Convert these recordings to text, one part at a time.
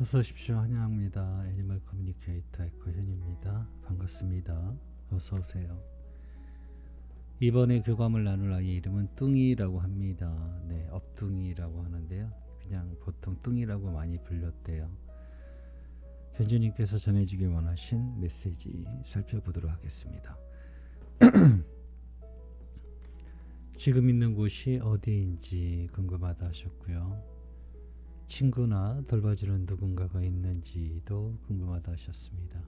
어서 오십시오. 환영합니다. 애니멀 커뮤니케이터 에코현입니다. 반갑습니다. 어서 오세요. 이번에 교감을 나눌 아이의 이름은 뚱이라고 합니다. 네, 업뚱이라고 하는데요. 그냥 보통 뚱이라고 많이 불렸대요. 견주님께서 전해주길 원하신 메시지 살펴보도록 하겠습니다. 지금 있는 곳이 어디인지 궁금하다 하셨고요. 친구나 돌봐주는 누군가가 있는지도 궁금하다 하셨습니다.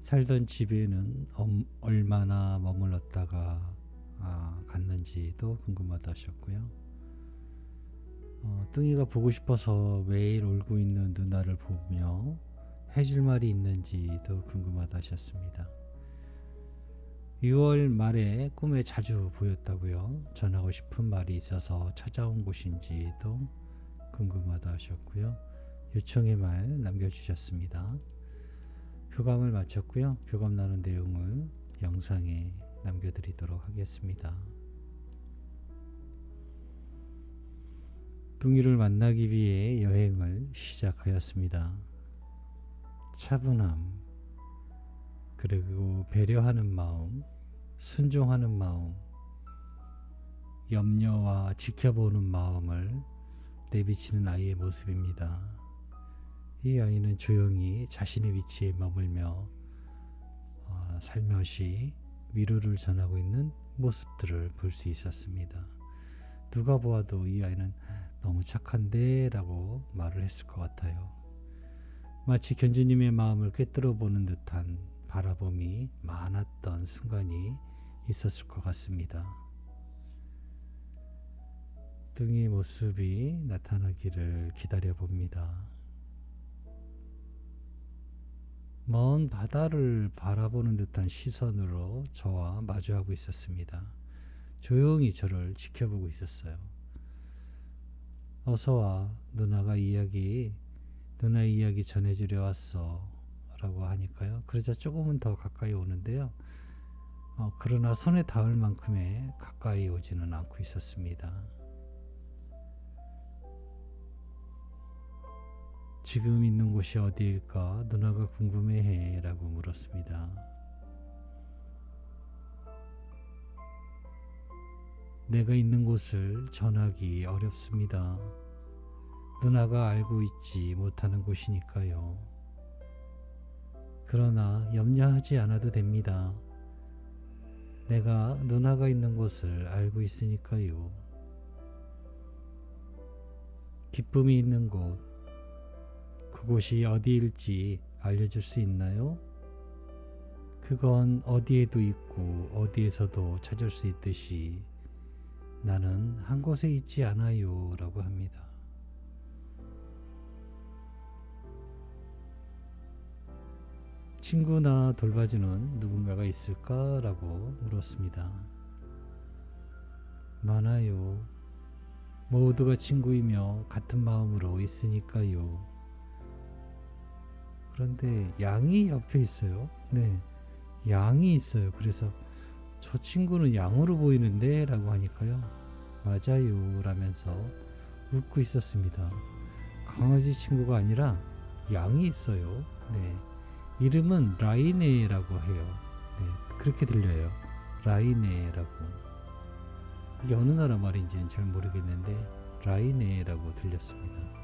살던 집에는 엄- 얼마나 머물렀다가 아, 갔는지도 궁금하다 하셨고요. 어, 뚱이가 보고 싶어서 매일 울고 있는 누나를 보며 해줄 말이 있는지도 궁금하다 하셨습니다. 6월 말에 꿈에 자주 보였다고요. 전하고 싶은 말이 있어서 찾아온 곳인지도 궁금하다 하셨고요. 요청의 말 남겨주셨습니다. 교감을 마쳤고요. 교감 나눈 내용을 영상에 남겨드리도록 하겠습니다. 뚱이를 만나기 위해 여행을 시작하였습니다. 차분함, 그리고 배려하는 마음, 순종하는 마음, 염려와 지켜보는 마음을 내비치는 아이의 모습입니다. 이 아이는 조용히 자신의 위치에 머물며 어, 살며시 위로를 전하고 있는 모습들을 볼 수 있었습니다. 누가 보아도 이 아이는 너무 착한데 라고 말을 했을 것 같아요. 마치 견주님의 마음을 꿰뚫어 보는 듯한 바라봄이 많았던 순간이 있었을 것 같습니다. 뚱이 모습이 나타나기를 기다려 봅니다. 먼 바다를 바라보는 듯한 시선으로 저와 마주하고 있었습니다. 조용히 저를 지켜보고 있었어요. 어서 와, 누나가 이야기, 누나 이야기 전해주려 왔어. 라고 하니까요. 그러자 조금은 더 가까이 오는데요. 어, 그러나 손에 닿을 만큼의 가까이 오지는 않고 있었습니다. 지금 있는 곳이 어디일까 누나가 궁금해해 라고 물었습니다. 내가 있는 곳을 전하기 어렵습니다. 누나가 알고 있지 못하는 곳이니까요. 그러나 염려하지 않아도 됩니다. 내가 누나가 있는 곳을 알고 있으니까요. 기쁨이 있는 곳, 그곳이 어디일지 알려줄 수 있나요? 그건 어디에도 있고 어디에서도 찾을 수 있듯이 나는 한 곳에 있지 않아요. 라고 합니다. 친구나 돌봐주는 누군가가 있을까? 라고 물었습니다. 많아요. 모두가 친구이며 같은 마음으로 있으니까요. 그런데 양이 옆에 있어요. 네. 양이 있어요. 그래서 저 친구는 양으로 보이는데 라고 하니까요. 맞아요. 라면서 웃고 있었습니다. 강아지 친구가 아니라 양이 있어요. 네. 이름은 라이네라고 해요. 네. 그렇게 들려요. 라이네라고. 이게 어느 나라 말인지는 잘 모르겠는데 라이네라고 들렸습니다.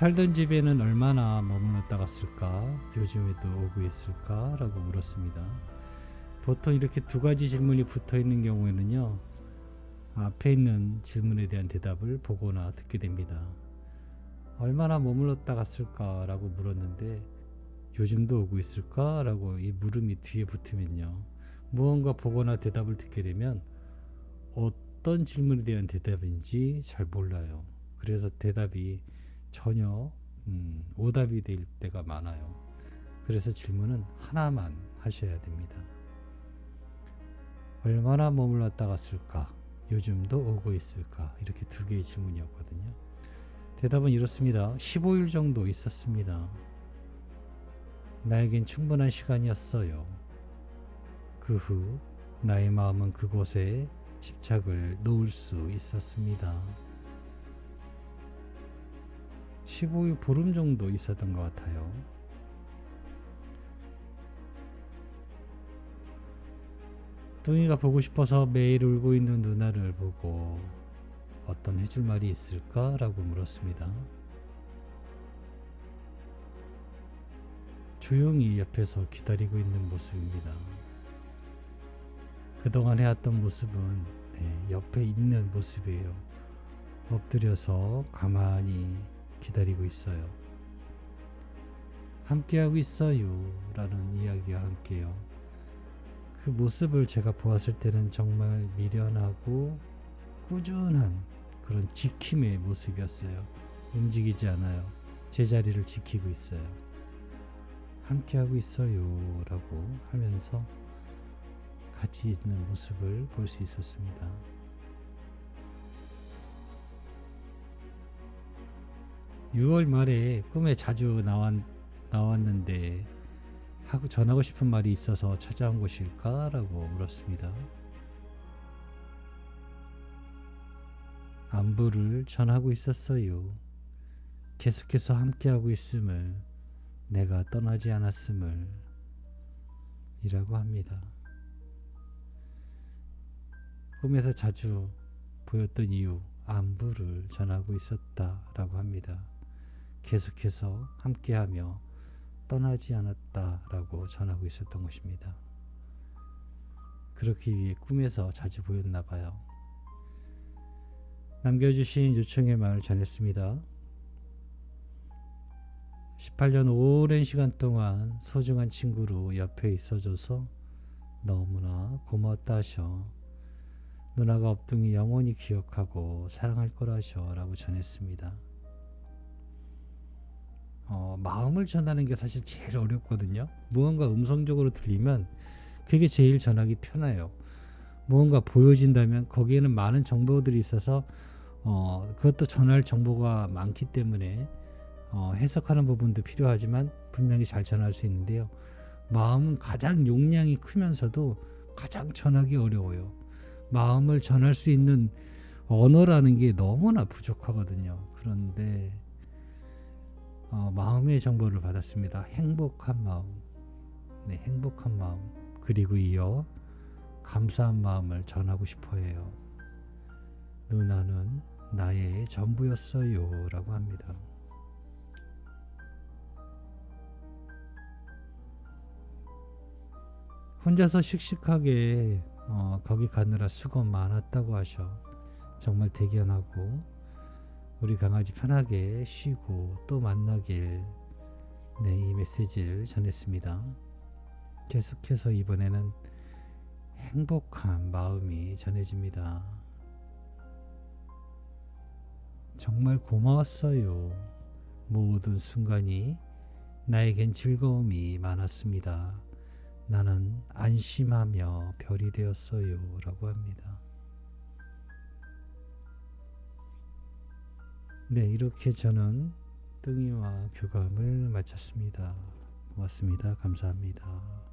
살던 집에는 얼마나 머물렀다 갔을까? 요즘에도 오고 있을까? 라고 물었습니다. 보통 이렇게 두 가지 질문이 붙어 있는 경우에는요, 앞에 있는 질문에 대한 대답을 보거나 듣게 됩니다. 얼마나 머물렀다 갔을까? 라고 물었는데, 요즘도 오고 있을까? 라고 이 물음이 뒤에 붙으면요, 무언가 보거나 대답을 듣게 되면 어떤 질문에 대한 대답인지 잘 몰라요. 그래서 대답이 전혀 음, 오답이 될 때가 많아요. 그래서 질문은 하나만 하셔야 됩니다. 얼마나 머물렀다 갔을까? 요즘도 오고 있을까? 이렇게 두 개의 질문이었거든요. 대답은 이렇습니다. 15일 정도 있었습니다. 나에겐 충분한 시간이었어요. 그 후 나의 마음은 그곳에 집착을 놓을 수 있었습니다. 15일 보름 정도 있었던 것 같아요. 뚱이가 보고 싶어서 매일 울고 있는 누나를 보고 어떤 해줄 말이 있을까라고 물었습니다. 조용히 옆에서 기다리고 있는 모습입니다. 그동안 해왔던 모습은 네, 옆에 있는 모습이에요. 엎드려서 가만히 기다리고 있어요. 함께하고 있어요. 라는 이야기와 함께요. 그 모습을 제가 보았을 때는 정말 미련하고 꾸준한 그런 지킴의 모습이었어요. 움직이지 않아요. 제자리를 지키고 있어요. 함께하고 있어요. 라고 하면서 같이 있는 모습을 볼 수 있었습니다. (6월) 말에 꿈에 자주 나왔, 나왔는데 하고 전하고 싶은 말이 있어서 찾아온 것일까라고 물었습니다. 안부를 전하고 있었어요. 계속해서 함께하고 있음을 내가 떠나지 않았음을 이라고 합니다. 꿈에서 자주 보였던 이유 안부를 전하고 있었다라고 합니다. 계속해서 함께하며 떠나지 않았다라고 전하고 있었던 것입니다. 그렇기 위해 꿈에서 자주 보였나 봐요. 남겨주신 요청의 말을 전했습니다. 18년 오랜 시간 동안 소중한 친구로 옆에 있어줘서 너무나 고맙다 하셔. 누나가 업둥이 영원히 기억하고 사랑할 거라셔 라고 전했습니다. 어, 마음을 전하는 게 사실 제일 어렵거든요. 무언가 음성적으로 들리면 그게 제일 전하기 편해요. 무언가 보여진다면 거기에는 많은 정보들이 있어서 어, 그것도 전할 정보가 많기 때문에 어, 해석하는 부분도 필요하지만 분명히 잘 전할 수 있는데요. 마음은 가장 용량이 크면서도 가장 전하기 어려워요. 마음을 전할 수 있는 언어라는 게 너무나 부족하거든요. 그런데 어, 마음의 정보를 받았습니다. 행복한 마음, 네, 행복한 마음 그리고 이어 감사한 마음을 전하고 싶어해요. 누나는 나의 전부였어요라고 합니다. 혼자서 씩씩하게 어, 거기 가느라 수고 많았다고 하셔. 정말 대견하고 우리 강아지 편하게 쉬고 또 만나길 네, 이 메시지를 전했습니다. 계속해서 이번에는 행복한 마음이 전해집니다. 정말 고마웠어요. 모든 순간이 나에겐 즐거움이 많았습니다. 나는 안심하며 별이 되었어요. 라고 합니다. 네, 이렇게 저는 뚱이와 교감을 마쳤습니다. 고맙습니다. 감사합니다.